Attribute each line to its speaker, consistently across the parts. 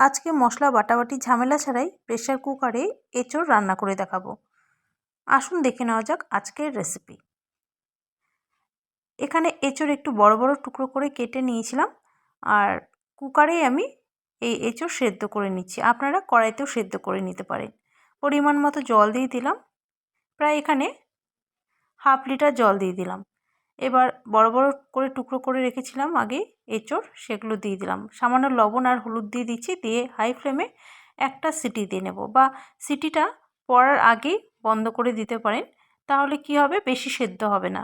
Speaker 1: আজকে মশলা, বাটাবাটি, ঝামেলা ছাড়াই প্রেশার কুকারে এঁচোড় রান্না করে দেখাবো। আসুন দেখে নেওয়া যাক আজকের রেসিপি এখানে এঁচোড় একটু বড় বড় টুকরো করে কেটে নিয়েছিলাম আর কুকারেই আমি এই এঁচোড় সেদ্ধ করে নিচ্ছি। আপনারা কড়াইতেও সেদ্ধ করে নিতে পারেন। পরিমাণ মতো জল দিয়ে দিলাম। প্রায় এখানে হাফ লিটার জল দিয়ে দিলাম। এবার বড় বড় করে টুকরো করে রেখেছিলাম আগে। এঁচোড়, সেগুলো দিয়ে দিলাম। সামান্য লবণ আর হলুদ দিয়ে দিচ্ছি, দিয়ে হাই ফ্লেমে একটা সিটি দিয়ে নেব বা সিটিটা পড়ার আগেই বন্ধ করে দিতে পারেন, তাহলে কি হবে? বেশি সেদ্ধ হবে না।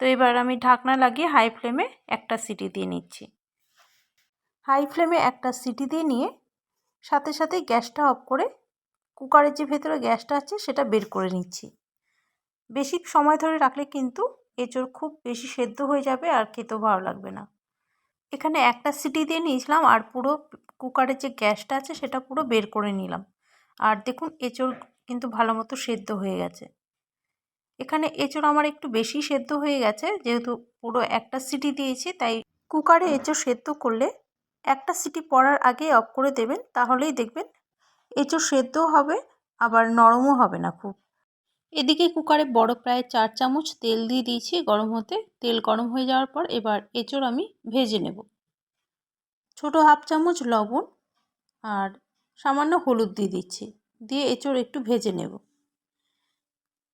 Speaker 1: তো এবার আমি ঢাকনা লাগিয়ে হাই ফ্লেমে একটা সিটি দিয়ে নিচ্ছি। হাই ফ্লেমে একটা সিটি দিয়ে নিয়ে সাথে সাথে গ্যাসটা অফ করে কুকারের যে ভেতরে গ্যাসটা আছে, সেটা বের করে নিচ্ছি। বেশি সময় ধরে রাখলে কিন্তু এঁচোড় খুব বেশি সেদ্ধ হয়ে যাবে আর খেতেও ভালো লাগবে না। এখানে একটা সিটি দিয়ে নিয়েছিলাম আর পুরো কুকারের যে গ্যাসটা আছে সেটা পুরো বের করে নিলাম। আর দেখুন এঁচোড় কিন্তু ভালো মতো সেদ্ধ হয়ে গেছে। এখানে এঁচোড় আমার একটু বেশি সেদ্ধ হয়ে গেছে, যেহেতু পুরো একটা সিটি দিয়েছি, তাই কুকারে এঁচোড় সেদ্ধ করলে একটা সিটি পড়ার আগে অফ করে দেবেন, তাহলেই দেখবেন এঁচোড় সেদ্ধও হবে, আবার নরমও হবে না খুব। এদিকে কুকারে বড় প্রায় চার চামচ তেল দিয়ে দিয়েছি গরম হতে। তেল গরম হয়ে যাওয়ার পর এবার এঁচোড় আমি ভেজে নেব। ছোট হাফ চামচ লবণ আর সামান্য হলুদ দিয়ে দিচ্ছি। দিয়ে এঁচোড় একটু ভেজে নেব।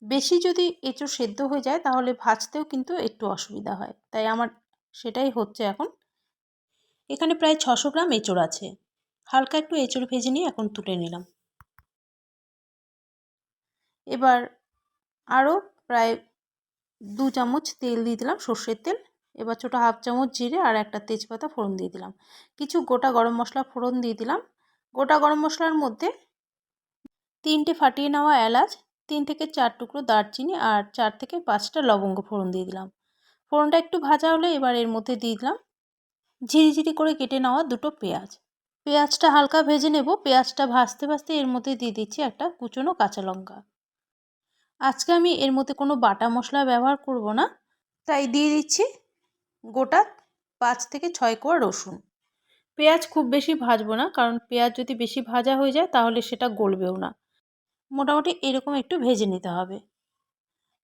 Speaker 1: বেশি যদি এঁচোড় সেদ্ধ হয়ে যায় তাহলে ভাজতেও কিন্তু একটু অসুবিধা হয়। তাই আমার সেটাই হচ্ছে এখন। এখানে প্রায় ছশো গ্রাম এঁচোড় আছে। হালকা একটু এঁচোড় ভেজে নিয়ে এখন তুলে নিলাম। এবার আরও প্রায় দু চামচ তেল দিয়ে দিলাম সর্ষের তেল। এবার ছোটো হাফ চামচ জিরে আর একটা তেজপাতা ফোড়ন দিয়ে দিলাম। কিছু গোটা গরম মশলা ফোড়ন দিয়ে দিলাম। গোটা গরম মশলার মধ্যে তিনটে ফাটিয়ে নেওয়া এলাচ, তিন থেকে চার টুকরো দারচিনি আর চার থেকে পাঁচটা লবঙ্গ ফোড়ন দিয়ে দিলাম। ফোড়নটা একটু ভাজা হলে এবার এর মধ্যে দিয়ে দিলাম ঝিরিঝিরি করে কেটে নেওয়া দুটো পেঁয়াজ। পেঁয়াজটা হালকা ভেজে নেব। পেঁয়াজটা ভাজতে ভাজতে এর মধ্যে দিয়ে দিচ্ছি একটা কুচনো কাঁচা লঙ্কা। আজকে আমি এর মধ্যে কোনো বাটা মশলা ব্যবহার করব না। তাই দিয়ে দিচ্ছি গোটা পাঁচ থেকে ছয় কোয়া রসুন। পেঁয়াজ খুব বেশি ভাজবো না, কারণ পেঁয়াজ যদি বেশি ভাজা হয়ে যায় তাহলে সেটা গলবেও না। মোটামুটি এরকম একটু ভেজে নিতে হবে।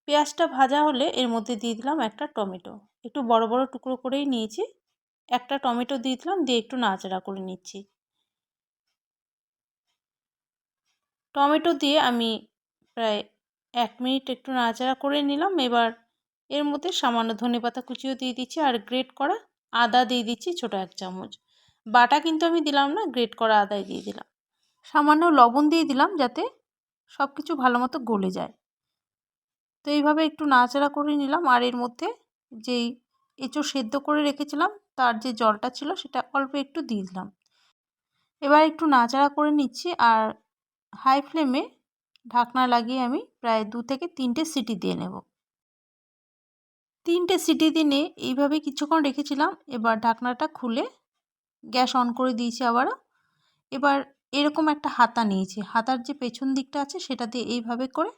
Speaker 1: পেঁয়াজটা ভাজা হলে এর মধ্যে দিয়ে দিলাম একটা টমেটো। একটু বড় বড় টুকরো করেই নিয়েছি। একটা টমেটো দিয়ে দিলাম, দিয়ে একটু নাচড়া করে নিচ্ছি। টমেটো দিয়ে আমি প্রায় এক মিনিট একটু নাড়াচাড়া করে নিলাম। এবার এর মধ্যে সামান্য ধনে পাতা কুচিও দিয়ে দিচ্ছি আর গ্রেট করা আদা দিয়ে দিচ্ছি ছোটো এক চামচ। বাটা কিন্তু আমি দিলাম না, গ্রেট করা আদায় দিয়ে দিলাম। সামান্য লবণ দিয়ে দিলাম যাতে সব কিছু ভালো মতো গলে যায়। তো এইভাবে একটু নাড়াচাড়া করে নিলাম আর এর মধ্যে যেই এঁচো সেদ্ধ করে রেখেছিলাম তার যে জলটা ছিল সেটা অল্প একটু দিয়ে দিলাম। এবার একটু নাড়াচাড়া করে নিচ্ছি আর হাই ফ্লেমে ঢাকনা লাগিয়ে আমি প্রায় দু থেকে তিনটে সিটি দিয়ে নেব। তিনটে সিটি দিয়ে এইভাবে কিছুক্ষণ রেখেছিলাম, এবার ঢাকনাটা খুলে গ্যাস অন করে দিয়েছি আবারও। এবার এরকম একটা হাতা নিয়েছি, হাতার যে পেছন দিকটা আছে সেটা দিয়ে এইভাবে করে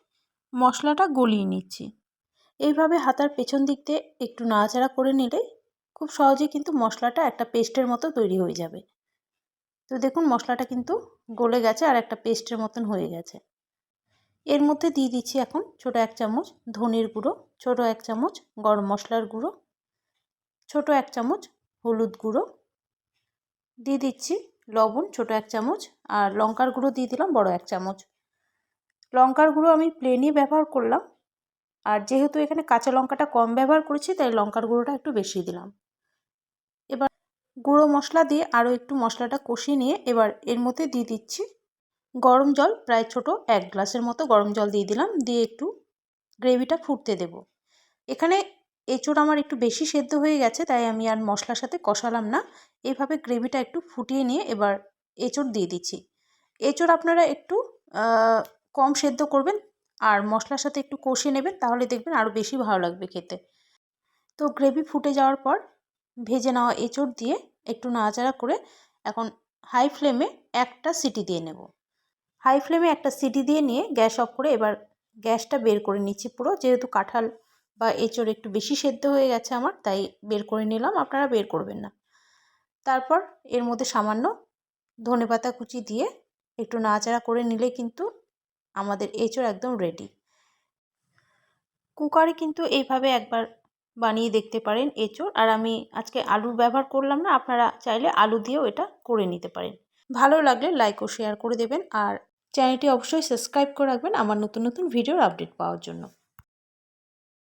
Speaker 1: মশলাটা গলিয়ে নিচ্ছি। এইভাবে হাতার পেছন দিক দিয়ে একটু নাড়াচাড়া করে নিলে খুব সহজেই কিন্তু মশলাটা একটা পেস্টের মতো তৈরি হয়ে যাবে। তো দেখুন মশলাটা কিন্তু গলে গেছে আর একটা পেস্টের মতন হয়ে গেছে। এর মধ্যে দিয়ে দিচ্ছি এখন ছোট এক চামচ ধনের গুঁড়ো, ছোট এক চামচ গরম মশলার গুঁড়ো, ছোট এক চামচ হলুদ গুঁড়ো। দিয়ে দিচ্ছি লবণ ছোট এক চামচ আর লঙ্কার গুঁড়ো দিয়ে দিলাম বড় এক চামচ। লঙ্কার গুঁড়ো আমি প্লেনই ব্যবহার করলাম আর যেহেতু এখানে কাঁচা লঙ্কাটা কম ব্যবহার করেছি তাই লঙ্কার গুঁড়োটা একটু বেশি দিলাম। এবার গুঁড়ো মশলা দিয়ে আরও একটু মশলাটা কষিয়ে নিয়ে এবার এর মধ্যে দিয়ে দিচ্ছি গরম জল প্রায় ছোট, এক গ্লাসের মতো গরম জল দিয়ে দিলাম, দিয়ে একটু গ্রেভিটা ফুটতে দেব। এখানে এঁচোড় আমার একটু বেশি সেদ্ধ হয়ে গেছে, তাই আমি আর মশলার সাথে কষালাম না। এভাবে গ্রেভিটা একটু ফুটিয়ে নিয়ে এবার এঁচোড় দিয়ে দিচ্ছি। এঁচোড় আপনারা একটু কম সেদ্ধ করবেন আর মশলার সাথে একটু কষিয়ে নেবেন, তাহলে দেখবেন আরও বেশি ভালো লাগবে খেতে। তো গ্রেভি ফুটে যাওয়ার পর ভেজে নেওয়া এঁচোড় দিয়ে একটু নাড়াচাড়া করে এখন হাই ফ্লেমে একটা সিটি দিয়ে নেব। হাই ফ্লেমে একটা সিটি দিয়ে নিয়ে গ্যাস অফ করে এবার গ্যাসটা বের করে নিচ্ছি পুরো। যেহেতু কাঁঠাল বা এঁচড় একটু বেশি সেদ্ধ হয়ে গেছে আমার, তাই বের করে নিলাম, আপনারা বের করবেন না। তারপর এর মধ্যে সামান্য ধনেপাতা কুচি দিয়ে একটু নাচাড়া করে নিলে কিন্তু আমাদের এঁচোড় একদম রেডি কুকারে কিন্তু এইভাবে একবার বানিয়ে দেখতে পারেন এঁচোড়। আর আমি আজকে আলুর ব্যবহার করলাম না, আপনারা চাইলে আলু দিয়েও এটা করে নিতে পারেন। ভালো লাগলে লাইক ও শেয়ার করে দেবেন। আর চ্যানেলটি অবশ্যই সাবস্ক্রাইব করে রাখবেন আমার নতুন নতুন ভিডিওর আপডেট পাওয়ার জন্য।